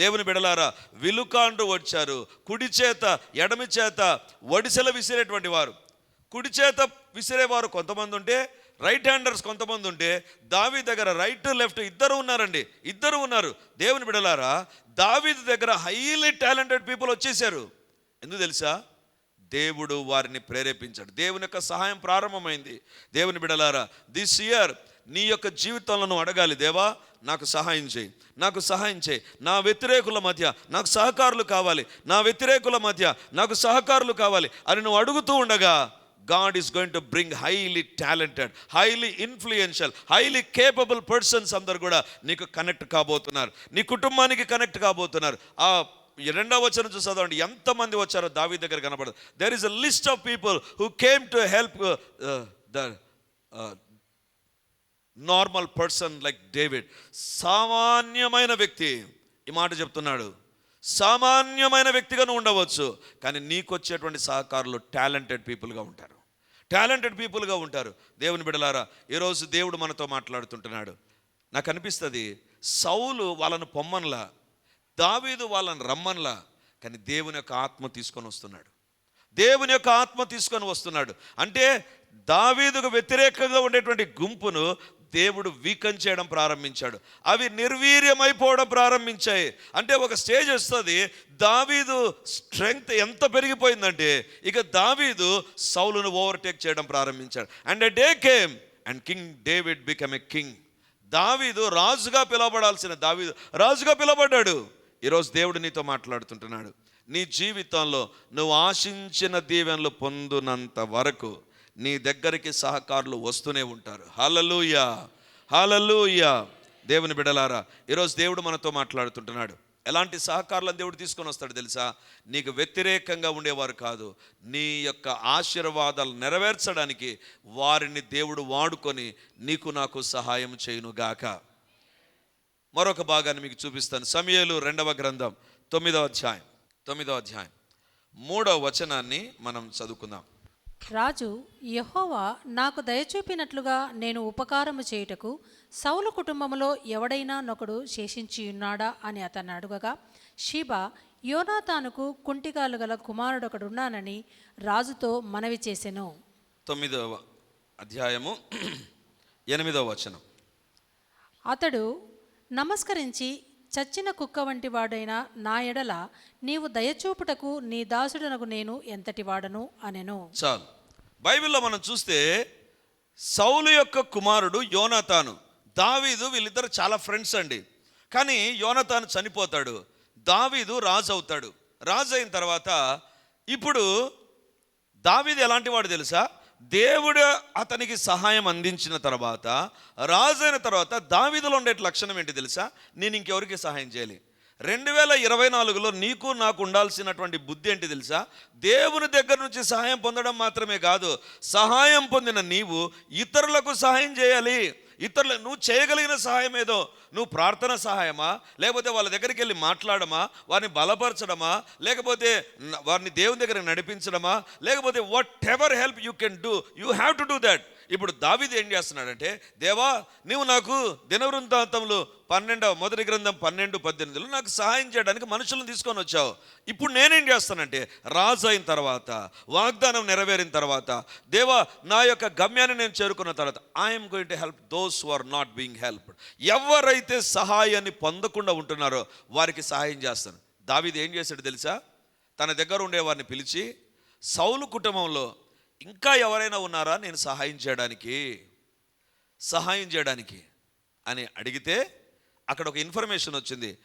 దేవుని బిడలారా విలుకాండ్రు వచ్చారు. కుడి చేత ఎడమి చేత ఒడిసెల విసిరేటువంటి వారు. కుడి చేత విసిరేవారు కొంతమంది ఉంటే రైట్ హ్యాండర్స్ కొంతమంది ఉంటే దావి దగ్గర రైట్ లెఫ్ట్ ఇద్దరు ఉన్నారండి. ఇద్దరు ఉన్నారు. దేవుని బిడలారా దావీదు దగ్గర హైలీ టాలెంటెడ్ పీపుల్ వచ్చేసారు ఎందుకు తెలుసా? దేవుడు వారిని ప్రేరేపించాడు. దేవుని యొక్క సహాయం ప్రారంభమైంది. దేవుని బిడలారా దిస్ ఇయర్ నీ యొక్క జీవితంలో నువ్వు అడగాలి దేవా నాకు సహాయం చేయి. నాకు సహాయం చేయి. నా వ్యతిరేకుల మధ్య నాకు సహకారులు కావాలి. నా వ్యతిరేకుల మధ్య నాకు సహకారులు కావాలి అని నువ్వు అడుగుతూ ఉండగా God is going to bring highly talented highly influential highly capable persons అందరు కూడా నీకు కనెక్ట్ కాబోతున్నారు. నీ కుటుంబానికి కనెక్ట్ కాబోతున్నారు. ఆ రెండవ వచనం చూసి చదవండి ఎంతమంది వచ్చారో దావి దగ్గర కనపడదు there is a list of people who came to help the normal person like David సామాన్యమైన వ్యక్తి ఈ మాట చెప్తున్నాడు. సామాన్యమైన వ్యక్తిగా నువ్వు ఉండవచ్చు కానీ నీకు వచ్చేటువంటి సహకారులు టాలెంటెడ్ పీపుల్గా ఉంటారు. టాలెంటెడ్ పీపుల్గా ఉంటారు. దేవుని బిడలారా ఈరోజు దేవుడు మనతో మాట్లాడుతుంటున్నాడు. నాకు అనిపిస్తుంది సౌలు వాళ్ళను పొమ్మన్లా దావీదు వాళ్ళని రమ్మన్లా కానీ దేవుని యొక్క ఆత్మ తీసుకొని వస్తున్నాడు. దేవుని యొక్క ఆత్మ తీసుకొని వస్తున్నాడు. అంటే దావీదుకు వ్యతిరేకంగా ఉండేటువంటి గుంపును దేవుడు వీకన్ చేయడం ప్రారంభించాడు. అవి నిర్వీర్యమైపోవడం ప్రారంభించాయి. అంటే ఒక స్టేజ్ వస్తుంది. దావీదు స్ట్రెంగ్త్ ఎంత పెరిగిపోయిందంటే ఇక దావీదు సౌలును ఓవర్టేక్ చేయడం ప్రారంభించాడు. And day came and king David become a king. దావీదు రాజుగా పిలవబడాల్సిన దావీదు రాజుగా పిలవబడ్డాడు. ఈరోజు దేవుడు నీతో మాట్లాడుతుంటున్నాడు. నీ జీవితంలో నువ్వు ఆశించిన దీవెనలు పొందునంత వరకు నీ దగ్గరికి సహకారులు వస్తూనే ఉంటారు. హలలుయా హలలుయా దేవుని బిడలారా ఈరోజు దేవుడు మనతో మాట్లాడుతుంటున్నాడు. ఎలాంటి సహకారులను దేవుడు తీసుకొని వస్తాడు తెలుసా? నీకు వ్యతిరేకంగా ఉండేవారు కాదు. నీ యొక్క ఆశీర్వాదాలు నెరవేర్చడానికి వారిని దేవుడు వాడుకొని నీకు నాకు సహాయం చేయునుగాక. మరొక భాగాన్ని మీకు చూపిస్తాను. సమయలు రెండవ గ్రంథం తొమ్మిదవ అధ్యాయం తొమ్మిదవ అధ్యాయం. మూడవ వచనాన్ని మనం చదువుకుందాం. రాజు యెహోవా నాకు దయచూపినట్లుగా నేను ఉపకారము చేయుటకు సౌలు కుటుంబములో ఎవడైనా నొకడు శేషించి ఉన్నాడా అని అతన్ని అడుగగా షీబా యోనాతానుకు కుంటికాలు గల కుమారుడొకడున్నానని రాజుతో మనవి చేసెను. తొమ్మిదవ అధ్యాయము ఎనిమిదవ వచనం. అతడు నమస్కరించి చచ్చిన కుక్క వంటి వాడైన నా ఎడల నీవు దయచూపుటకు నీ దాసుడనకు నేను ఎంతటి వాడను అనెను. చాలు. బైబిల్లో మనం చూస్తే సౌలు యొక్క కుమారుడు యోనాతాను దావీదు వీళ్ళిద్దరు చాలా ఫ్రెండ్స్ అండి. కానీ యోనతాను చనిపోతాడు దావీదు రాజు అవుతాడు రాజు అయిన తర్వాత ఇప్పుడు దావీదు ఎలాంటి వాడు తెలుసా? దేవుడు అతనికి సహాయం అందించిన తర్వాత రాజు అయిన తర్వాత దావీదులో ఉండే లక్షణం ఏంటి తెలుసా? నేను ఇంకెవరికి సహాయం చేయాలి? రెండు వేల ఇరవై నాలుగులో నీకు నాకు ఉండాల్సినటువంటి బుద్ధి ఏంటి తెలుసా? దేవుని దగ్గర నుంచి సహాయం పొందడం మాత్రమే కాదు సహాయం పొందిన నీవు ఇతరులకు సహాయం చేయాలి. ఇతరులు నువ్వు చేయగలిగిన సహాయం ఏదో నువ్వు ప్రార్థన సహాయమా? లేకపోతే వాళ్ళ దగ్గరికి వెళ్ళి మాట్లాడమా? వారిని బలపరచడమా? లేకపోతే వారిని దేవుని దగ్గర నడిపించడమా? లేకపోతే whatever help you can do you have to do that ఇప్పుడు దావిది ఏం చేస్తున్నాడంటే దేవా నీవు నాకు దినవృంతాంతంలో పన్నెండవ మొదటి గ్రంథం పన్నెండు పద్దెనిమిదిలో నాకు సహాయం చేయడానికి మనుషులను తీసుకొని వచ్చావు. ఇప్పుడు నేనేం చేస్తానంటే రాజు అయిన తర్వాత వాగ్దానం నెరవేరిన తర్వాత దేవా నా యొక్క గమ్యాన్ని నేను చేరుకున్న తర్వాత I'm going to help those who are not being helped ఎవరైతే సహాయాన్ని పొందకుండా ఉంటున్నారో వారికి సహాయం చేస్తాను. దావిది ఏం చేశాడు తెలుసా? తన దగ్గర ఉండే వారిని పిలిచి సౌలు కుటుంబంలో ఇంకా ఎవరైనా ఉన్నారా నేను సహాయం చేయడానికి? సహాయం చేయడానికి? అని అడిగితే అక్కడ ఒక ఇన్ఫర్మేషన్ వచ్చింది.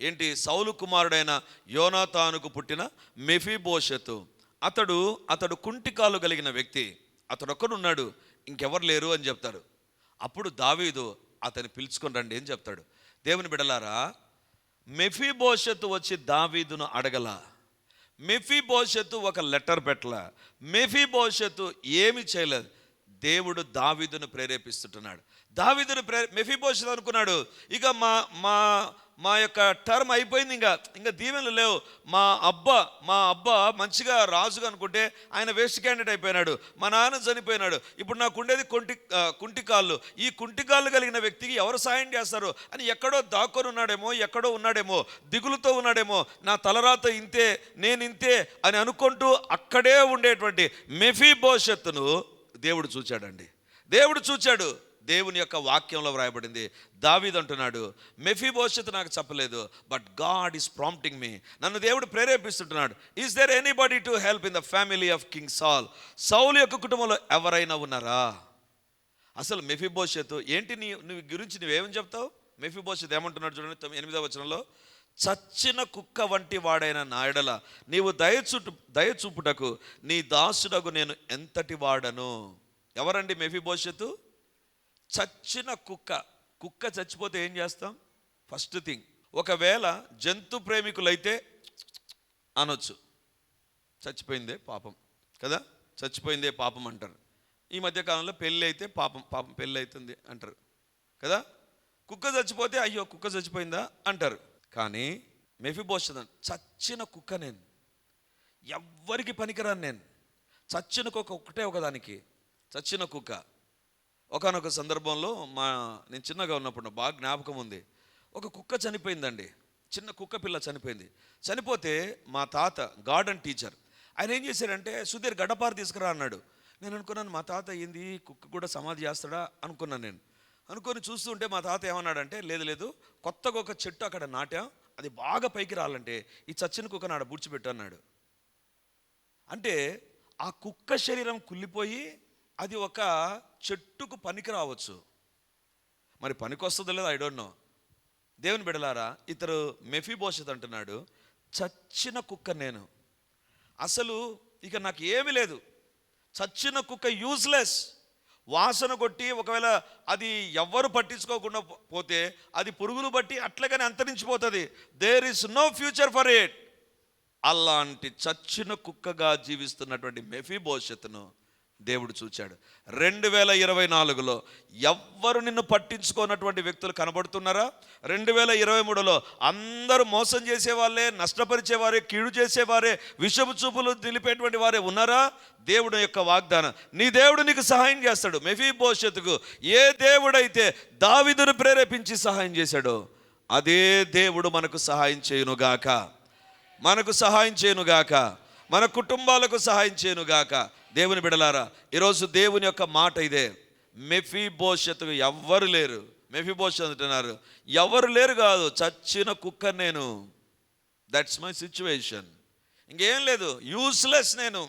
ఏంటి? సౌలు కుమారుడైన యోనాతానుకు పుట్టిన మెఫీబోషతు. అతడు అతడు కుంటికాలు కలిగిన వ్యక్తి. అతడు ఒక్కడున్నాడు ఇంకెవరు లేరు అని చెప్తారు అప్పుడు దావీదు అతని పిలుచుకొని రండి అని చెప్తాడు. దేవుని బిడలారా మెఫీబోషతు వచ్చి దావీదును అడగల? మెఫీ భవిష్యత్తు ఒక లెటర్ పెట్టల. భవిష్యత్తు ఏమి చేయలేదు. దేవుడు దావీదును ప్రేరేపిస్తుంటున్నాడు. దావిదును ప్రే మెఫీబోషతు అనుకున్నాడు ఇక మా మా మా యొక్క టర్మ్ అయిపోయింది ఇంకా. ఇంకా దీవెనలు లేవు. మా అబ్బ మా అబ్బ మంచిగా రాజుగా అనుకుంటే ఆయన వేస్ట్ క్యాండిడేట్ అయిపోయినాడు. మా నాన్న చనిపోయినాడు. ఇప్పుడు నాకు ఉండేది కొంటి కుంటి కాళ్ళు. ఈ కుంటి కాళ్ళు కలిగిన వ్యక్తికి ఎవరు సాయం చేస్తారు? అని ఎక్కడో దాక్కొని ఉన్నాడేమో ఎక్కడో ఉన్నాడేమో దిగులుతో ఉన్నాడేమో నా తలరాత ఇంతే నేను ఇంతే అని అనుకుంటూ అక్కడే ఉండేటువంటి మెఫీ భవిష్యత్తును దేవుడు చూచాడండి. దేవుడు చూచాడు. దేవుని యొక్క వాక్యంలో వ్రాయబడింది. దావీద్ అంటున్నాడు మెఫీబోషత్ నాకు చెప్పలేదు but God is prompting me నన్ను దేవుడు ప్రేరేపిస్తుంటున్నాడు. Is there anybody to help in the family of king Saul Saul యొక్క కుటుంబంలో ఎవరైనా ఉన్నారా? అసలు మెఫీ ఏంటి నీ నువ్వు గురించి నువ్వేమని చెప్తావు? మెఫీ ఏమంటున్నాడు చూడండి తొమ్మిది- ఎనిమిదవ వచనంలో చచ్చిన కుక్క వంటి వాడైన నాయడల నీవు దయచుటు దయచూపుటకు నీ దాసుడకు నేను ఎంతటి వాడను? ఎవరండి మెఫీ చచ్చిన కుక్క కుక్క చచ్చిపోతే ఏం చేస్తాం? ఫస్ట్ థింగ్ ఒకవేళ జంతు ప్రేమికులైతే అనొచ్చు. చచ్చిపోయిందే పాపం కదా? చచ్చిపోయిందే పాపం అంటారు. ఈ మధ్యకాలంలో పెళ్ళి అయితే పాపం పాపం పెళ్ళి అవుతుంది అంటారు కదా? కుక్క చచ్చిపోతే అయ్యో కుక్క చచ్చిపోయిందా అంటారు. కానీ మెఫిబోషదన్ చచ్చిన కుక్క నేను. ఎవ్వరికి పనికిరాను నేను. చచ్చిన కుక్క ఒకటే ఒకదానికి. చచ్చిన కుక్క. ఒకనొక సందర్భంలో మా నేను చిన్నగా ఉన్నప్పుడు బాగా జ్ఞాపకం ఉంది. ఒక కుక్క చనిపోయిందండి. చిన్న కుక్క పిల్ల చనిపోయింది. చనిపోతే మా తాత గార్డెన్ టీచర్ ఆయన ఏం చేశారంటే సుధీర్ గడపారు తీసుకురా అన్నాడు. నేను అనుకున్నాను మా తాత ఏంది కుక్క కూడా సమాధి చేస్తాడా? అనుకున్నాను నేను. అనుకొని చూస్తుంటే మా తాత ఏమన్నాడంటే లేదు లేదు కొత్తగా ఒక చెట్టు అక్కడ నాటాం అది బాగా పైకి రావాలంటే ఈ చచ్చిన కుక్క నాడ బుడ్చిపెట్టు అన్నాడు. అంటే ఆ కుక్క శరీరం కుళ్ళిపోయి అది ఒక చెట్టుకు పనికి రావచ్చు. మరి పనికి వస్తుందో లేదో ఐ డోంట్ నో దేవుని బిడలారా ఇతరు మెఫీబోషత్ అంటున్నాడు చచ్చిన కుక్క నేను. అసలు ఇక నాకు ఏమీ లేదు. చచ్చిన కుక్క యూజ్లెస్ వాసన కొట్టి ఒకవేళ అది ఎవ్వరు పట్టించుకోకుండా పోతే అది పురుగులు బట్టి అట్లగానే అంతరించిపోతుంది. There is no future for it అలాంటి చచ్చిన కుక్కగా జీవిస్తున్నటువంటి మెఫీ భవిష్యత్తును దేవుడు చూచాడు. రెండు వేల ఇరవై నాలుగులో ఎవ్వరు నిన్ను పట్టించుకోనటువంటి వ్యక్తులు కనబడుతున్నారా? రెండు వేల ఇరవై మూడులో అందరూ మోసం చేసేవాళ్ళే నష్టపరిచేవారే కీడు చేసేవారే విషపు చూపులు నిలిపేటువంటి వారే ఉన్నారా? దేవుడు యొక్క వాగ్దానం. నీ దేవుడు నీకు సహాయం చేస్తాడు. మెఫీ భవిష్యత్తుకు ఏ దేవుడైతే దావిదును ప్రేరేపించి సహాయం చేశాడో అదే దేవుడు మనకు సహాయం చేయునుగాక. మనకు సహాయం చేయనుగాక. మన కుటుంబాలకు సహాయం చేయనుగాక. దేవుని బిడలారా ఈరోజు దేవుని యొక్క మాట ఇదే. మెఫీ భవిష్యత్తుకు ఎవ్వరు లేరు. మెఫీ భవిష్యత్ అంటున్నారు ఎవరు లేరు కాదు చచ్చిన కుక్క నేను. దట్స్ మై సిచ్యువేషన్ ఇంకేం లేదు యూస్లెస్ నేను.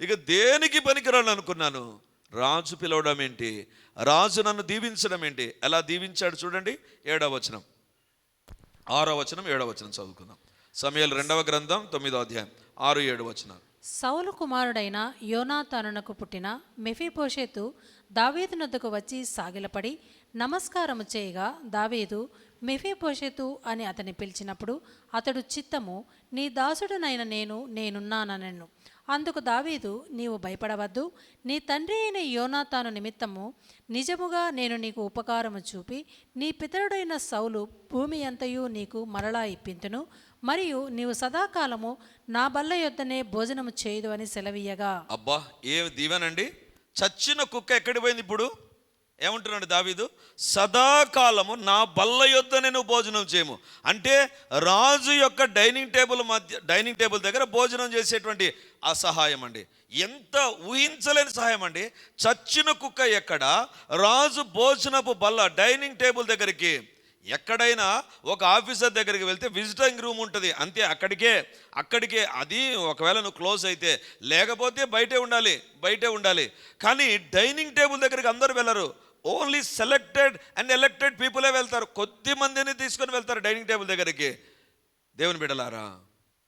ఇక దేనికి పనికిరాను అనుకున్నాను? రాజు పిలవడం ఏంటి? రాజు నన్ను దీవించడం ఏంటి? ఎలా దీవించాడు చూడండి ఏడవ వచనం. ఆరో వచనం ఏడవ వచనం చదువుకుందాం. సమయాలు రెండవ గ్రంథం తొమ్మిదో అధ్యాయం ఆరు ఏడు వచనాలు. సౌలు కుమారుడైన యోనాతానునకు పుట్టిన మెఫీపోషేతు దావీదు నద్దకు వచ్చి సాగిలపడి నమస్కారము చేయగా దావీదు మెఫీపోషేతు అని అతని పిలిచినప్పుడు అతడు చిత్తము నీ దాసుడునైన నేను నేనున్నాననెను అందుకు దావీదు నీవు భయపడవద్దు నీ తండ్రి అయిన యోనాతాను నిమిత్తము నిజముగా నేను నీకు ఉపకారము చూపి నీ పితరుడైన సౌలు భూమి అంతయు నీకు మరలా ఇప్పింతును. మరియు నీవు సదాకాలము నా బల్ల యొద్దనే భోజనము చేయదు అని సెలవీయగా. అబ్బా ఏ దీవెనండి? చచ్చిన కుక్క ఎక్కడి పోయింది ఇప్పుడు? ఏమంటున్నాడు దావీదు? సదాకాలము నా బల్ల యొద్ద నేను భోజనం చేయము. అంటే రాజు యొక్క డైనింగ్ టేబుల్ మధ్య డైనింగ్ టేబుల్ దగ్గర భోజనం చేసేటువంటి ఆ సహాయం అండి ఎంత ఊహించలేని సహాయం అండి చచ్చిన కుక్క ఎక్కడ? రాజు భోజనపు బల్ల డైనింగ్ టేబుల్ దగ్గరికి ఎక్కడైనా ఒక ఆఫీసర్ దగ్గరికి వెళ్తే విజిటింగ్ రూమ్ ఉంటుంది. అంతే అక్కడికే అక్కడికే అది ఒకవేళ నువ్వు క్లోజ్ అయితే. లేకపోతే బయటే ఉండాలి బయటే ఉండాలి. కానీ డైనింగ్ టేబుల్ దగ్గరికి అందరూ వెళ్ళరు. ఓన్లీ సెలెక్టెడ్ అండ్ ఎలెక్టెడ్ పీపులే వెళ్తారు. కొద్ది మందిని తీసుకొని వెళ్తారు డైనింగ్ టేబుల్ దగ్గరికి. దేవుని బిడలారా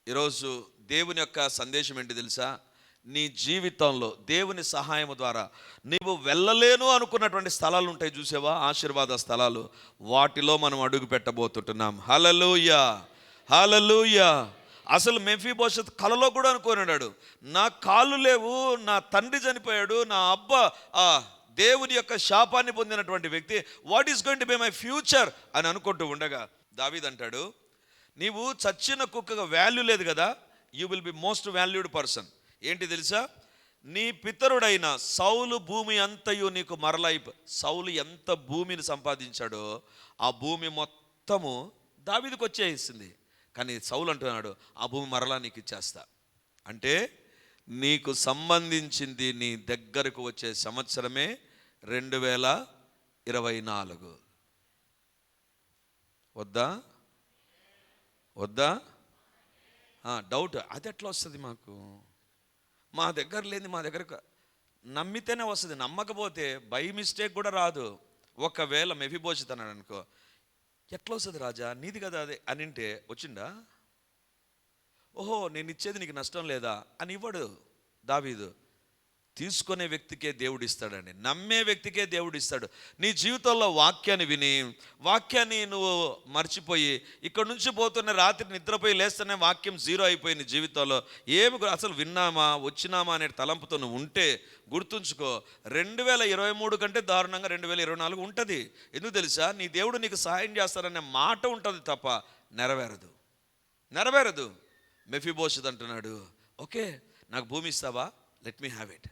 ఈరోజు దేవుని యొక్క సందేశం ఏంటి తెలుసా? నీ జీవితంలో దేవుని సహాయం ద్వారా నీవు వెళ్ళలేను అనుకున్నటువంటి స్థలాలు ఉంటాయి చూసేవా? ఆశీర్వాద స్థలాలు. వాటిలో మనం అడుగు పెట్టబోతుంటున్నాం. హలలుయ హలలుయ అసలు మెఫీ భవిష్యత్ కలలో కూడా అనుకున్నాడు నా కాళ్ళు లేవు నా తండ్రి చనిపోయాడు నా అబ్బ ఆ, దేవుని యొక్క శాపాన్ని పొందినటువంటి వ్యక్తి what is going to be my future అని అనుకుంటూ ఉండగా దావీద్ అంటాడు నీవు చచ్చిన కుక్కగా వాల్యూ లేదు కదా? You will be most valued person ఏంటి తెలుసా? నీ పితరుడైన సౌలు భూమి అంతయు నీకు మరలై సౌలు ఎంత భూమిని సంపాదించాడో ఆ భూమి మొత్తము దావిదికి వచ్చేసింది. కానీ సౌలు అంటున్నాడు ఆ భూమి మరలా నీకు ఇచ్చేస్తా. అంటే నీకు సంబంధించింది నీ దగ్గరకు వచ్చే సంవత్సరమే రెండు వేల ఇరవై నాలుగు. వద్దా? వద్దా? డౌట్. అది ఎట్లా వస్తుంది మాకు? మా దగ్గర లేని మా దగ్గర నమ్మితేనే వస్తుంది. నమ్మకపోతే బై మిస్టేక్ కూడా రాదు. ఒకవేళ మెఫిబోషిత్ అనుకో ఎట్లా వస్తుంది రాజా? నీది కదా అదే అనింటే వచ్చిండా? వచ్చిందా ఓహో నేను ఇచ్చేది నీకు నష్టం లేదా? అని ఇవ్వడు దావీదు. తీసుకునే వ్యక్తికే దేవుడు ఇస్తాడండి నమ్మే వ్యక్తికే దేవుడు ఇస్తాడు నీ జీవితంలో వాక్యాన్ని విని వాక్యాన్ని నువ్వు మర్చిపోయి ఇక్కడ నుంచి పోతున్న రాత్రి నిద్రపోయి లేస్తేనే వాక్యం జీరో అయిపోయి నీ జీవితంలో. ఏమి అసలు విన్నామా వచ్చినామా అనే తలంపుతో నువ్వు ఉంటే గుర్తుంచుకో రెండు వేల ఇరవై మూడు కంటే దారుణంగా రెండు వేల ఇరవై నాలుగు ఉంటుంది. ఎందుకు తెలుసా? నీ దేవుడు నీకు సహాయం చేస్తారనే మాట ఉంటుంది తప్ప నెరవేరదు. నెరవేరదు. మెఫిబోషత్ అంటున్నాడు. ఓకే నాకు భూమి ఇస్తావా? లెట్ మీ హ్యావ్ ఇట్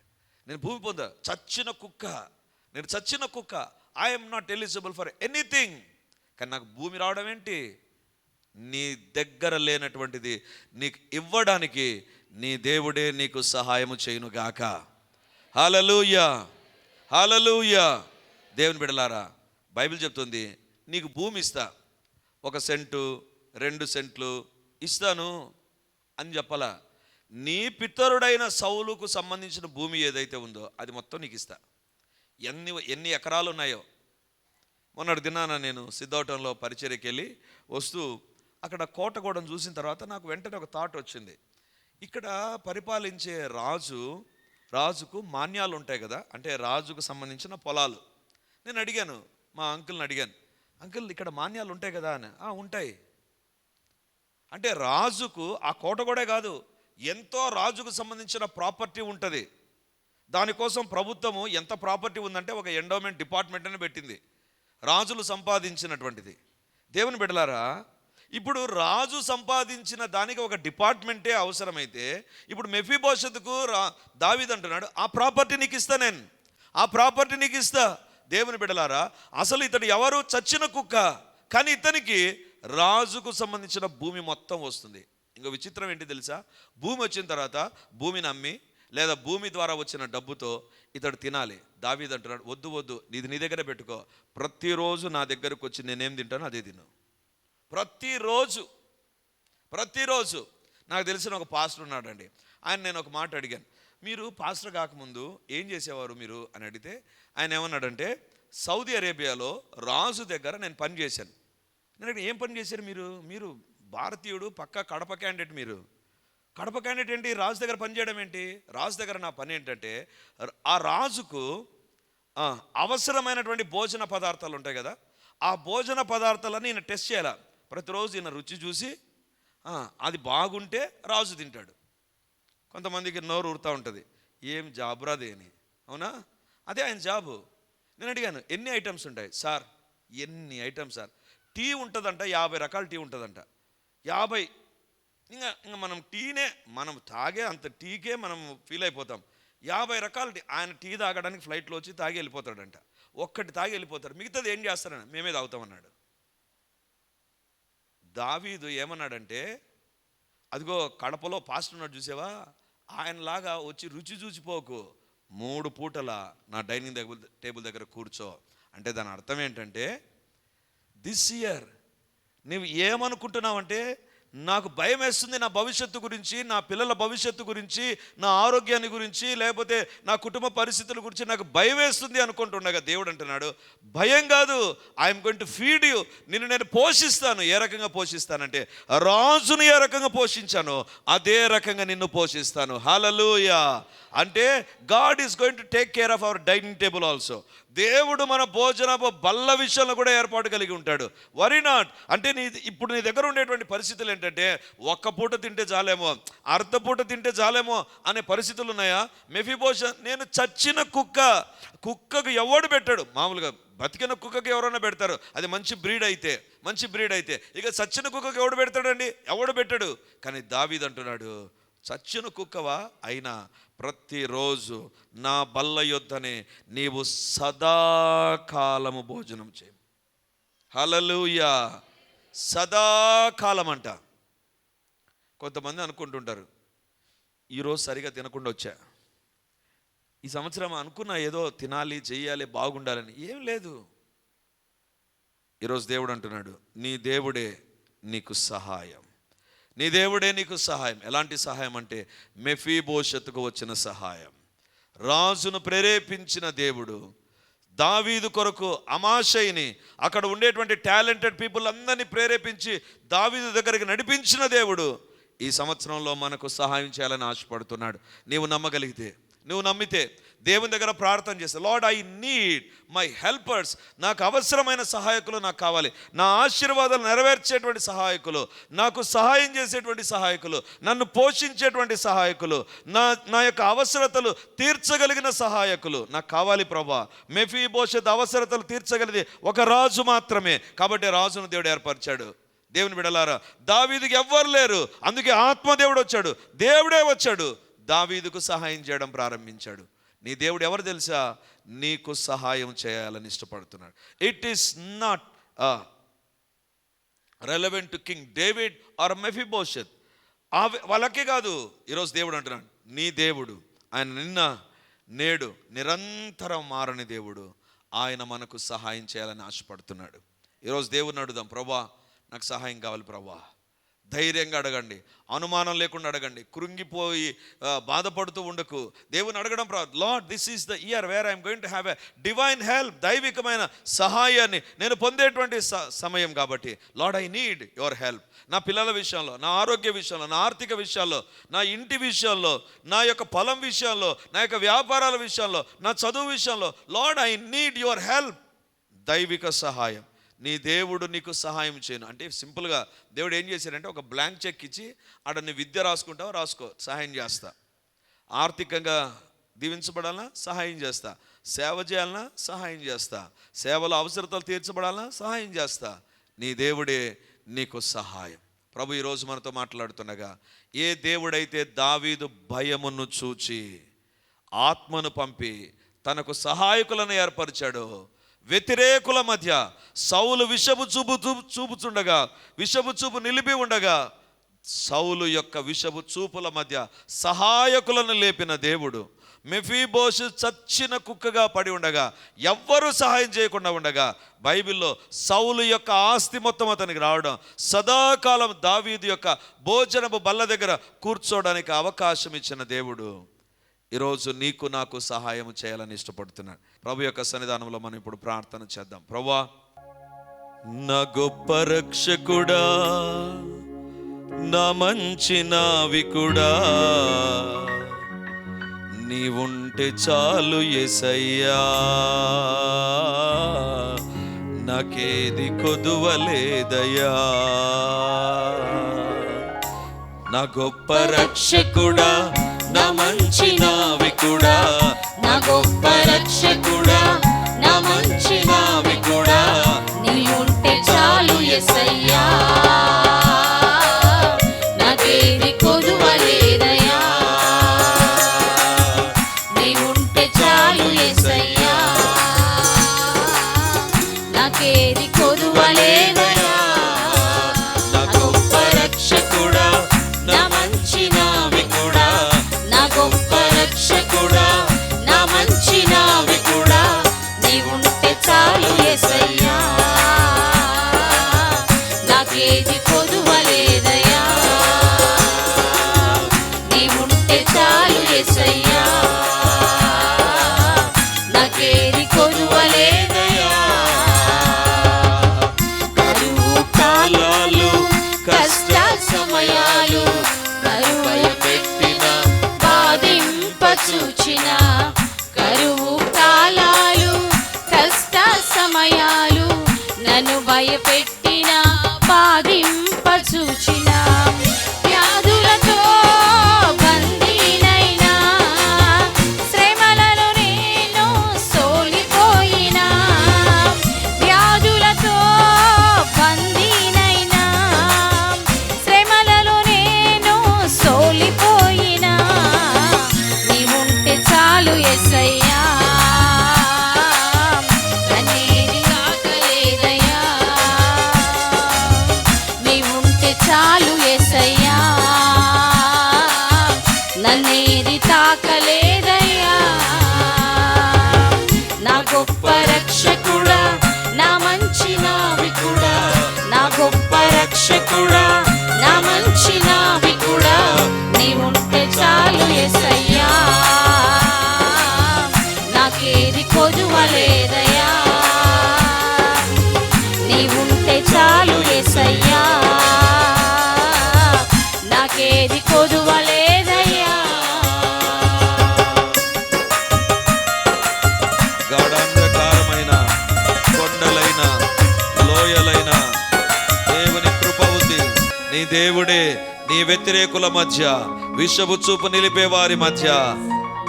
నేను భూమి పొంద. చచ్చిన కుక్క. నేను చచ్చిన కుక్క. I'm not eligible for anything కానీ నాకు భూమి రావడం ఏంటి? నీ దగ్గర లేనటువంటిది. నీకు ఇవ్వడానికి నీ దేవుడే నీకు సహాయము చేయునుగాక హాలలుయా హాలలూయ దేవుని బిడలారా బైబిల్ చెప్తుంది నీకు భూమి ఇస్తా. ఒక సెంటు రెండు సెంట్లు ఇస్తాను అని చెప్పాలా? నీ పితరుడైన సౌలుకు సంబంధించిన భూమి ఏదైతే ఉందో అది మొత్తం నీకు ఇస్తా. ఎన్ని ఎన్ని ఎకరాలు ఉన్నాయో. మొన్నటి దినాన నేను సిద్ధవటంలో పరిచర్యకి వెళ్ళి వస్తూ అక్కడ కోటగూడెం చూసిన తర్వాత నాకు వెంటనే ఒక థాట్ వచ్చింది. ఇక్కడ పరిపాలించే రాజు రాజుకు మాన్యాలు ఉంటాయి కదా అంటే రాజుకు సంబంధించిన పొలాలు. నేను అడిగాను మా అంకుల్ని అడిగాను అంకుల్ ఇక్కడ మాన్యాలు ఉంటాయి కదా అని. ఉంటాయి. అంటే రాజుకు ఆ కోట కూడా కాదు ఎంతో రాజుకు సంబంధించిన ప్రాపర్టీ ఉంటుంది. దానికోసం ప్రభుత్వము ఎంత ప్రాపర్టీ ఉందంటే ఒక ఎండోమెంట్ డిపార్ట్మెంట్ అని పెట్టింది. రాజులు సంపాదించినటువంటిది. దేవుని బిడలారా ఇప్పుడు రాజు సంపాదించిన దానికి ఒక డిపార్ట్మెంటే అవసరమైతే ఇప్పుడు మెఫీభవిష్యత్తుకు రా దావిదంటున్నాడు ఆ ప్రాపర్టీ నీకు ఇస్తా నేను. ఆ ప్రాపర్టీ నీకు ఇస్తా. దేవుని బిడలారా అసలు ఇతడు ఎవరు? చచ్చిన కుక్క. కానీ ఇతనికి రాజుకు సంబంధించిన భూమి మొత్తం వస్తుంది. ఇంకో విచిత్రం ఏంటి తెలుసా? భూమి వచ్చిన తర్వాత భూమిని అమ్మి లేదా భూమి ద్వారా వచ్చిన డబ్బుతో ఇతడు తినాలి. దావీది అంటున్నాడు వద్దు వద్దు ఇది నీ దగ్గర పెట్టుకో. ప్రతిరోజు నా దగ్గరకు వచ్చి నేనేం తింటానో అదే తిను. ప్రతిరోజు ప్రతిరోజు నాకు తెలిసిన ఒక పాస్టర్ ఉన్నాడండి. ఆయన నేను ఒక మాట అడిగాను. మీరు పాస్టర్ కాకముందు ఏం చేసేవారు మీరు? అని అడిగితే ఆయన ఏమన్నాడంటే సౌదీ అరేబియాలో రాజు దగ్గర నేను పని చేశాను. నేను అడిగిన, ఏం పని చేశారు మీరు? మీరు భారతీయుడు పక్క కడప క్యాండిడేట్ మీరు. కడప క్యాండిడేట్ ఏంటి? రాజు దగ్గర పని చేయడం ఏంటి? రాజు దగ్గర నా పని ఏంటంటే ఆ రాజుకు అవసరమైనటువంటి భోజన పదార్థాలు ఉంటాయి కదా ఆ భోజన పదార్థాలని ఈయన టెస్ట్ చేయాలి. ప్రతిరోజు ఈయన రుచి చూసి అది బాగుంటే రాజు తింటాడు. కొంతమందికి నోరు ఊరుతూ ఉంటుంది. ఏం జాబురా దేని? అవునా? అదే ఆయన జాబు. నేను అడిగాను ఎన్ని ఐటమ్స్ ఉంటాయి? సార్ ఎన్ని ఐటమ్స్ సార్? టీ ఉంటుందంట యాభై రకాల టీ ఉంటుందంట. యాభై. ఇంకా ఇంకా మనం టీనే మనం తాగే అంత టీకే మనం ఫీల్ అయిపోతాం. యాభై రకాల టీ ఆయన టీ తాగడానికి ఫ్లైట్లో వచ్చి తాగి వెళ్ళిపోతాడంట. ఒక్కటి తాగి వెళ్ళిపోతాడు. మిగతాది ఏం చేస్తారని? మేమే తాగుతామన్నాడు. దావీదు ఏమన్నాడంటే అదిగో కడపలో పాస్టర్ ఉన్నాడు చూసావా? ఆయనలాగా వచ్చి రుచి చూసిపోకు మూడు పూటల నా డైనింగ్ టేబుల్ టేబుల్ దగ్గర కూర్చో. అంటే దాని అర్థం ఏంటంటే దిస్ ఇయర్ నువ్వు ఏమనుకుంటున్నావంటే నాకు భయం వేస్తుంది నా భవిష్యత్తు గురించి నా పిల్లల భవిష్యత్తు గురించి నా ఆరోగ్యాన్ని గురించి లేకపోతే నా కుటుంబ పరిస్థితుల గురించి నాకు భయం వేస్తుంది అనుకుంటుండగా దేవుడు అంటున్నాడు భయం కాదు I'm going to feed you నిన్ను నేను పోషిస్తాను. ఏ రకంగా పోషిస్తానంటే రాజును ఏ రకంగా పోషించాను అదే రకంగా నిన్ను పోషిస్తాను. హలలుయా అంటే God is going to take care of our dining table also దేవుడు మన భోజనపు బల్ల విషయంలో కూడా ఏర్పాటు కలిగి ఉంటాడు. వరి నాట్ అంటే నీ ఇప్పుడు నీ దగ్గర ఉండేటువంటి పరిస్థితులు ఏంటంటే ఒక్క పూట తింటే చాలేమో అర్ధ పూట తింటే చాలేమో అనే పరిస్థితులు ఉన్నాయా? మెఫిబోష నేను చచ్చిన కుక్క కుక్కకు ఎవడు పెట్టాడు? మామూలుగా బతికిన కుక్కకి ఎవరైనా పెడతారు. అది మంచి బ్రీడ్ అయితే మంచి బ్రీడ్ అయితే. ఇక చచ్చిన కుక్కకి ఎవడు పెడతాడండి? ఎవడు పెట్టాడు? కానీ దావీద్ అంటున్నాడు చచ్చిన కుక్కవా? అయినా ప్రతిరోజు నా బల్ల యొద్దనే నీవు సదాకాలము భోజనం చేయి. హలలుయ సదాకాలం అంట కొంతమంది అనుకుంటుంటారు ఈరోజు సరిగా తినకుండా వచ్చా. ఈ సంవత్సరం అనుకున్నా ఏదో తినాలి చేయాలి బాగుండాలని. ఏం లేదు. ఈరోజు దేవుడు అంటున్నాడు నీ దేవుడే నీకు సహాయం. నీ దేవుడే నీకు సహాయం. ఎలాంటి సహాయం అంటే మెఫీ భవిష్యత్తుకు వచ్చిన సహాయం. రాజును ప్రేరేపించిన దేవుడు దావీదు కొరకు అమాషయిని అక్కడ ఉండేటువంటి టాలెంటెడ్ పీపుల్ అందరినీ ప్రేరేపించి దావీదు దగ్గరికి నడిపించిన దేవుడు ఈ సంవత్సరంలో మనకు సహాయం చేయాలని ఆశపడుతున్నాడు. నీవు నమ్మగలిగితే నువ్వు నమ్మితే దేవుని దగ్గర ప్రార్థన చేస్తే Lord I need my helpers నాకు అవసరమైన సహాయకులు నాకు కావాలి. నా ఆశీర్వాదాలు నెరవేర్చేటువంటి సహాయకులు నాకు సహాయం చేసేటువంటి సహాయకులు నన్ను పోషించేటువంటి సహాయకులు నా నా యొక్క అవసరతలు తీర్చగలిగిన సహాయకులు నాకు కావాలి ప్రభా. మెఫీ భవిష్యత్ అవసరతలు తీర్చగలిది ఒక రాజు మాత్రమే. కాబట్టి రాజును దేవుడు ఏర్పరిచాడు. దేవుని బిడలారా దావీదుకి ఎవ్వరు లేరు. అందుకే ఆత్మదేవుడు వచ్చాడు. దేవుడే వచ్చాడు. దావీదుకు సహాయం చేయడం ప్రారంభించాడు. నీ దేవుడు ఎవరు తెలుసా? నీకు సహాయం చేయాలని ఇష్టపడుతున్నాడు. It is not relevant to king David or Mephibosheth ఆ వాళ్ళకే కాదు. ఈరోజు దేవుడు అంటున్నాడు నీ దేవుడు ఆయన నిన్న నేడు నిరంతరం మారని దేవుడు ఆయన మనకు సహాయం చేయాలని ఆశపడుతున్నాడు. ఈరోజు దేవుడిని అడుగుదాం ప్రభా నాకు సహాయం కావాలి ప్రభా. ధైర్యంగా అడగండి. అనుమానం లేకుండా అడగండి. కృంగిపోయి బాధపడుతూ ఉండకు. దేవుని అడగడం Lord this is the year where I'm going to have a divine help దైవికమైన సహాయాన్ని నేను పొందేటువంటి స- సమయం కాబట్టి. Lord I need your help నా పిల్లల విషయంలో నా ఆరోగ్య విషయంలో నా ఆర్థిక విషయాల్లో నా ఇంటి విషయాల్లో నా యొక్క పొలం విషయాల్లో నా యొక్క వ్యాపారాల విషయంలో నా చదువు విషయంలో Lord I need your help దైవిక సహాయం. నీ దేవుడు నీకు సహాయం చేయను. అంటే సింపుల్గా దేవుడు ఏం చేశాడంటే ఒక బ్లాంక్ చెక్ ఇచ్చి ఆడ నీ విద్య రాసుకుంటావు? రాసుకో సహాయం చేస్తా. ఆర్థికంగా దీవించబడాలన్నా సహాయం చేస్తా. సేవ చేయాలన్నా సహాయం చేస్తా. సేవలో అవసరతలు తీర్చబడాలన్నా సహాయం చేస్తా. నీ దేవుడే నీకు సహాయం. ప్రభు ఈరోజు మనతో మాట్లాడుతుండగా ఏ దేవుడైతే దావీదు భయమును చూచి ఆత్మను పంపి తనకు సహాయకులను ఏర్పరిచాడో వ్యతిరేకుల మధ్య సౌలు విషపు చూపు చూపు చూపుచుండగా విషపు చూపు నిలిపి ఉండగా సౌలు యొక్క విషపు చూపుల మధ్య సహాయకులను లేపిన దేవుడు మెఫీబోషు చచ్చిన కుక్కగా పడి ఉండగా ఎవ్వరూ సహాయం చేయకుండా ఉండగా బైబిల్లో సౌలు యొక్క ఆస్తి మొత్తం అతనికి రావడం సదాకాలం దావీదు యొక్క భోజనపు బల్ల దగ్గర కూర్చోడానికి అవకాశం ఇచ్చిన దేవుడు. ఈరోజు నీకు నాకు సహాయం చేయాలని ఇష్టపడుతున్నాడు. ప్రభు యొక్క సన్నిధానంలో మనం ఇప్పుడు ప్రార్థన చేద్దాం. ప్రభా నా గొప్ప రక్షకుడా నా మంచి నావికుడా నీవుంటే చాలు ఎసయ్యా నాకేది కొదువలేదయ్యా. నా గొప్ప రక్షకుడా నా మంచి నావికుడా నా గొప్ప రక్షకుడా నా మంచి నావికుడా నీవుంటే చాలు ఎసయ్యా. Jericó. ఏది తాకలేదయ్యా. నా గొప్ప రక్షకుడా నా మంచి నావికుడా నా గొప్ప రక్షకుడా నా మంచి నావికుడా నీవుంటే చాలు ఎసయ్యా. నాకేది కొదువలేదయ్యా. దేవుడే నీ వ్యతిరేకుల మధ్య విషపు చూపు నిలిపే వారి మధ్య.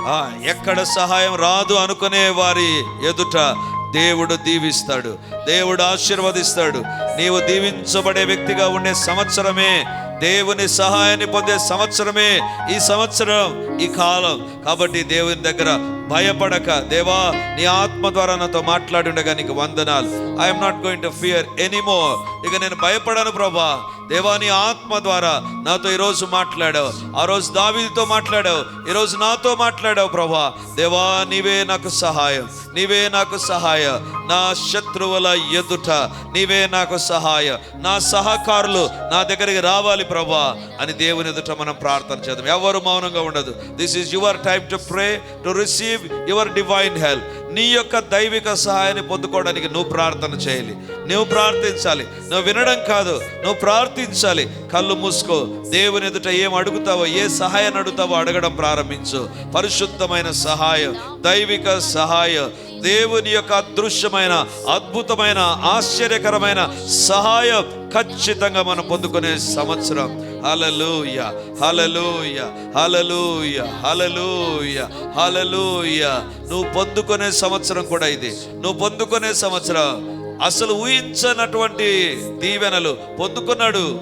ఆ ఎక్కడ సహాయం రాదు అనుకునే వారి ఎదుట దేవుడు దీవిస్తాడు. దేవుడు ఆశీర్వదిస్తాడు. నీవు దీవించబడే వ్యక్తిగా ఉండే సంవత్సరమే దేవుని సహాయాన్ని పొందే సంవత్సరమే ఈ సంవత్సరం ఈ కాలం. కాబట్టి దేవుని దగ్గర భయపడక దేవా నీ ఆత్మ ద్వారా నాతో మాట్లాడి ఉండగా నీకు వందనాలు. I'm not going to fear anymore ఇక నేను భయపడను ప్రభా. దేవాని ఆత్మ ద్వారా నాతో ఈరోజు మాట్లాడావు. ఆ రోజు దావీదుతో మాట్లాడావు. ఈరోజు నాతో మాట్లాడావు ప్రభా. దేవా నీవే నాకు సహాయం. నీవే నాకు సహాయ. నా శత్రువుల ఎదుట నీవే నాకు సహాయ. నా సహకారులు నా దగ్గరికి రావాలి ప్రభా అని దేవుని ఎదుట మనం ప్రార్థన చేద్దాం. ఎవరు మౌనంగా ఉండదు. This is your time to pray to receive your divine help నీ యొక్క దైవిక సహాయాన్ని పొందుకోవడానికి నువ్వు ప్రార్థన చేయాలి. నువ్వు ప్రార్థించాలి. నువ్వు వినడం కాదు. నువ్వు ప్రార్థించాలి. కళ్ళు మూసుకో. దేవుని ఎదుట ఏం అడుగుతావో ఏ సహాయాన్ని అడుగుతావో అడగడం ప్రారంభించు. పరిశుద్ధమైన సహాయం దైవిక సహాయం దేవుని యొక్క అదృశ్యమైన అద్భుతమైన ఆశ్చర్యకరమైన సహాయం ఖచ్చితంగా మనం పొందుకునే సంవత్సరం. హలలుయ హలలుయ హలలుయ హలలుయ హలలుయ నువ్వు పొందుకునే సంవత్సరం కూడా ఇది. నువ్వు పొందుకునే సంవత్సరం. అసలు ఊహించనటువంటి దీవెనలు పొందుకున్నాడు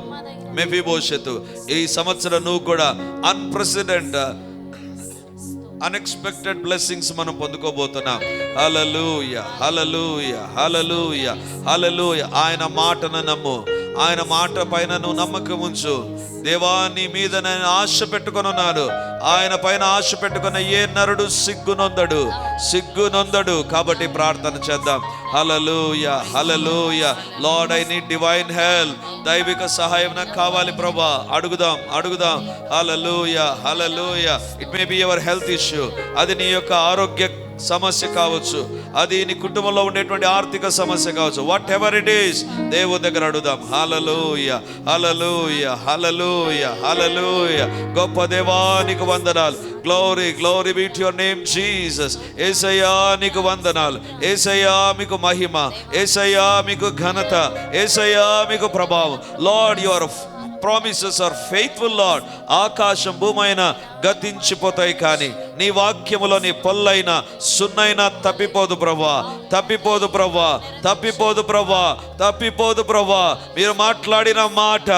మెఫీభవిష్యత్తు ఈ సంవత్సరం నువ్వు కూడా అన్ప్రెసిడెంట్ అన్ఎక్స్పెక్టెడ్ బ్లెస్సింగ్స్ మనం పొందుకోబోతున్నాం. హలలుయ హలలుయ హలలుయ హలలుయ ఆయన మాటను నమ్ము. ఆయన మాట పైన నువ్వు నమ్మకం ఉంచు. దేవా నీ మీద నేను ఆశ పెట్టుకుని ఉన్నాను. ఆయన పైన ఆశ పెట్టుకున్న ఏ నరుడు సిగ్గు నొందడు. సిగ్గు నొందడు. కాబట్టి ప్రార్థన చేద్దాం. Hallelujah hallelujah Lord I need divine help. దైవిక సహాయం నాకు కావాలి ప్రభా. అడుగుదాం అడుగుదాం. Hallelujah hallelujah it may be your health issue. అది నీ యొక్క ఆరోగ్య సమస్య కావచ్చు. అది నీ కుటుంబంలో ఉండేటువంటి ఆర్థిక సమస్య కావచ్చు. వాట్ ఎవర్ ఇట్ ఈస్ దేవు దగ్గర అడుగుదాం. హలలోయ హలలోయ హలలోయ హలలోయ గొప్ప దేవానికి వందనాలు. Glory glory be to your name Jesus ఏసయ్యా నీకు వందనాలు. ఏసయ్యా మీకు మహిమ. ఏసయ్యా మీకు ఘనత. ఏసయ్యా మీకు ప్రభావం. Lord your promises are faithful Lord ఆకాశం భూమైన గతించిపోతాయి కానీ నీ వాక్యములో నీ పొల్లైన సున్నైనా తప్పిపోదు ప్రభా తప్పిపోదు ప్రవ్వా తప్పిపోదు ప్రవ్వా తప్పిపోదు ప్రభా మీరు మాట్లాడిన మాట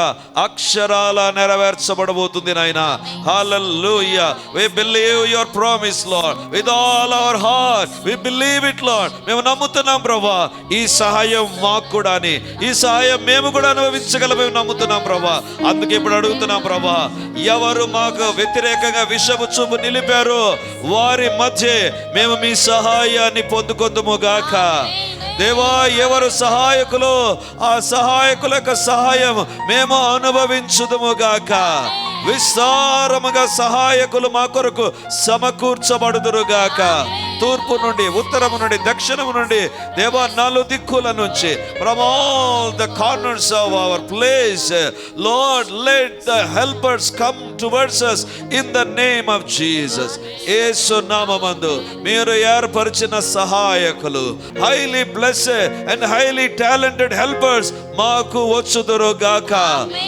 అక్షరాల నెరవేర్చబడబోతుంది నాయన. Hallelujah we believe your promise Lord with all our heart we believe it Lord మేము నమ్ముతున్నాం ప్రభా ఈ సహాయం మాకు కూడా అని ఈ సహాయం మేము కూడా అనుభవించగల మేము నమ్ముతున్నాం ప్రభా అందుకే ఇప్పుడు అడుగుతున్నాం ప్రభా ఎవరు మాకు వ్యతిరేకంగా విషపు చూపు నిలిపారు? వారి మధ్య మేము మీ సహాయాన్ని పొందుకొందుము గాక. దేవా ఎవరు సహాయకులు ఆ సహాయకుల యొక్క సహాయం మేము అనుభవించుదుము గాక. విస్తారముగా సహాయకులు మా కొరకు సమకూర్చబడుదురుగాక తూర్పు నుండి ఉత్తరము నుండి దక్షిణము నుండి దేవా నాలుగు దిక్కుల నుంచి. From all the corners of our place Lord let the helpers come towards us in the name of Jesus Yesu నామమందు మీరు ఏర్పరిచిన సహాయకులు highly bless and highly talented helpers మాకు వచ్చుదురు గాక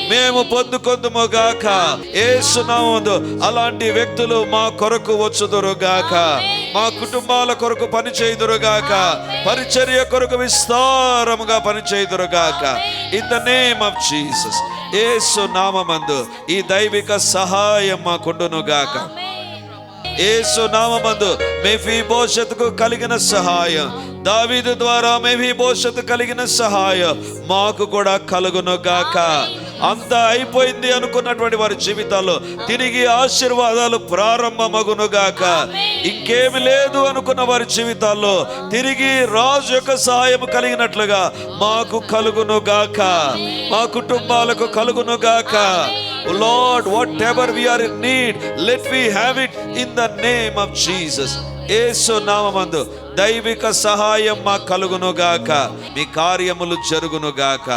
మేము పొందుకొందుము గాక యేసు నామందు అలాంటి వ్యక్తులు మా కొరకు వచ్చుదురు గాక మా కుటుంబాల కొరకు పని చేయుదురు గాక పరిచర్య కొరకు విస్తారముగా పని చేయుదురు గాక in the name of Jesus Yesu నామమందు ఈ దైవిక సహాయం మాకుండును గాక యేసు నామమందు మేఫీ భవిష్యత్తుకు కలిగిన సహాయం. దావీదు ద్వారా మేఫీ భవిష్యత్తు కలిగిన సహాయం మాకు కూడా కలుగును గాక అంతా అయిపోయింది అనుకున్నటువంటి వారి జీవితాల్లో తిరిగి ఆశీర్వాదాలు ప్రారంభమగునుగాక. ఇంకేమి లేదు అనుకున్న వారి జీవితాల్లో తిరిగి రాజు యొక్క సహాయం కలిగినట్లుగా మాకు కలుగునుగాక. మా కుటుంబాలకు కలుగునుగాక. Lord whatever we are in need let we have it in the name of Jesus Yesu నామమందు దైవిక సహాయం మా కలుగునుగాక. మీ కార్యములు జరుగునుగాక.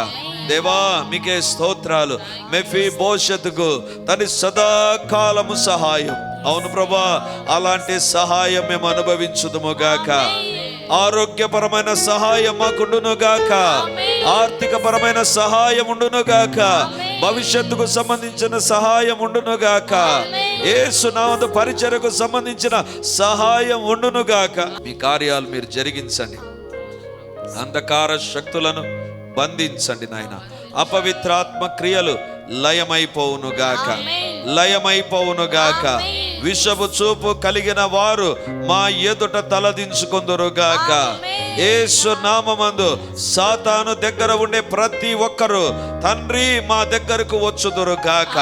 దేవా మీకే స్తోత్రాలు. మెఫీ భవిష్యత్తుకు తన సదాకాలము సహాయం. అవును ప్రభా అలాంటి సహాయం మేము అనుభవించుదుముగాక ఆరోగ్యపరమైన సహాయం మాకుండును గాక. ఆర్థిక పరమైన సహాయం ఉండును గాక. భవిష్యత్తుకు సంబంధించిన సహాయం ఉండును గాక. ఏసునామదు పరిచయకు సంబంధించిన సహాయం ఉండును గాక. మీ కార్యాలు మీరు జరిగించండి. అంధకార శక్తులను బంధించండి నాయన. అపవిత్రాత్మ క్రియలు లయమైపోవును గాక లయమైపోవును గాక విషపు చూపు కలిగిన వారు మా ఎదుట తలదించుకుందరు గాక ఏసు నామమందు సాతాను దగ్గర ఉండే ప్రతి ఒక్కరు తండ్రి మా దగ్గరకు వచ్చుదురు గాక.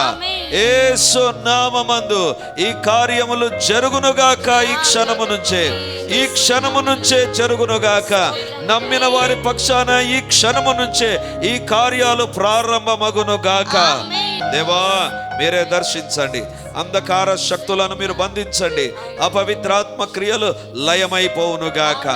ఏసు నామమందు ఈ కార్యములు జరుగునుగాక ఈ క్షణము నుంచే. ఈ క్షణము నుంచే జరుగునుగాక నమ్మిన వారి పక్షాన ఈ క్షణము నుంచే ఈ కార్యాలు ప్రారంభమగునుగాక దేవా మీరే దర్శించండి. అంధకార శక్తులను మీరు బంధించండి. అపవిత్రాత్మ క్రియలు లయమైపోవునుగాక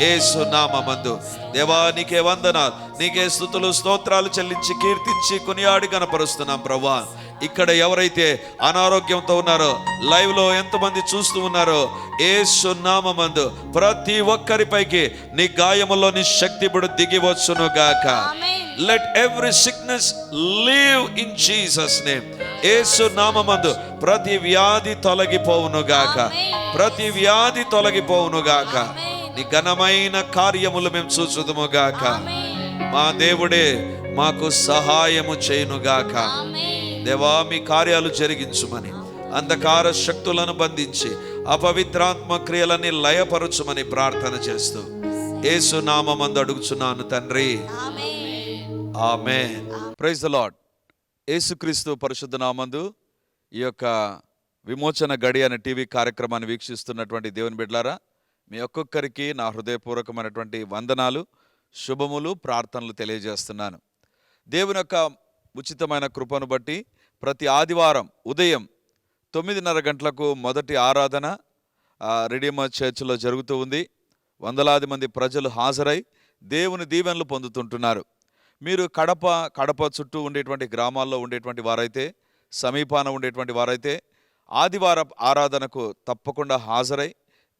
ఏసు నామందు దేవా నీకే వందనాలు. నీకే స్థుతులు స్తోత్రాలు చెల్లించి కీర్తించి కొనియాడి కనపరుస్తున్నాం ప్రభా ఇక్కడ ఎవరైతే అనారోగ్యంతో ఉన్నారో లైవ్లో ఎంతమంది చూస్తూ ఉన్నారో ఏసు నామందు ప్రతి ఒక్కరిపైకి నీ గాయములో నీ శక్తి ఇప్పుడు దిగి వచ్చును గాక. Let every sickness leave in Jesus name Yesu నామమందు ప్రతి వ్యాధి తొలగిపోవును గాక. ప్రతి వ్యాధి తొలగిపోవును గాక. నీ ఘనమైన కార్యములు మేము చూచుదుము గాక. మా దేవుడే మాకు సహాయము చేయును గాక. దేవా మీ కార్యాలు జరిగించుమని అంధకార శక్తులను బంధించి అపవిత్రాత్మ క్రియలని లయపరచుమని ప్రార్థన చేస్తూ యేసు నామమందు అడుగుచున్నాను తండ్రి. ఆమె ప్రైజ్ ద లాడ్ యేసుక్రీస్తు పరిశుద్ధ నామందు ఈ యొక్క విమోచన గడి అనే టీవీ కార్యక్రమాన్ని వీక్షిస్తున్నటువంటి దేవుని బిడ్లారా మీ ఒక్కొక్కరికి నా హృదయపూర్వకమైనటువంటి వందనాలు శుభములు ప్రార్థనలు తెలియజేస్తున్నాను. దేవుని యొక్క ఉచితమైన కృపను బట్టి ప్రతి ఆదివారం ఉదయం తొమ్మిదిన్నర గంటలకు మొదటి ఆరాధన ఆ, రెడీమర్ చర్చిలో జరుగుతూ ఉంది. వందలాది మంది ప్రజలు హాజరై దేవుని దీవెనలు పొందుతుంటున్నారు. మీరు కడప కడప చుట్టూ ఉండేటువంటి గ్రామాల్లో ఉండేటువంటి వారైతే సమీపాన ఉండేటువంటి వారైతే ఆదివారం ఆరాధనకు తప్పకుండా హాజరై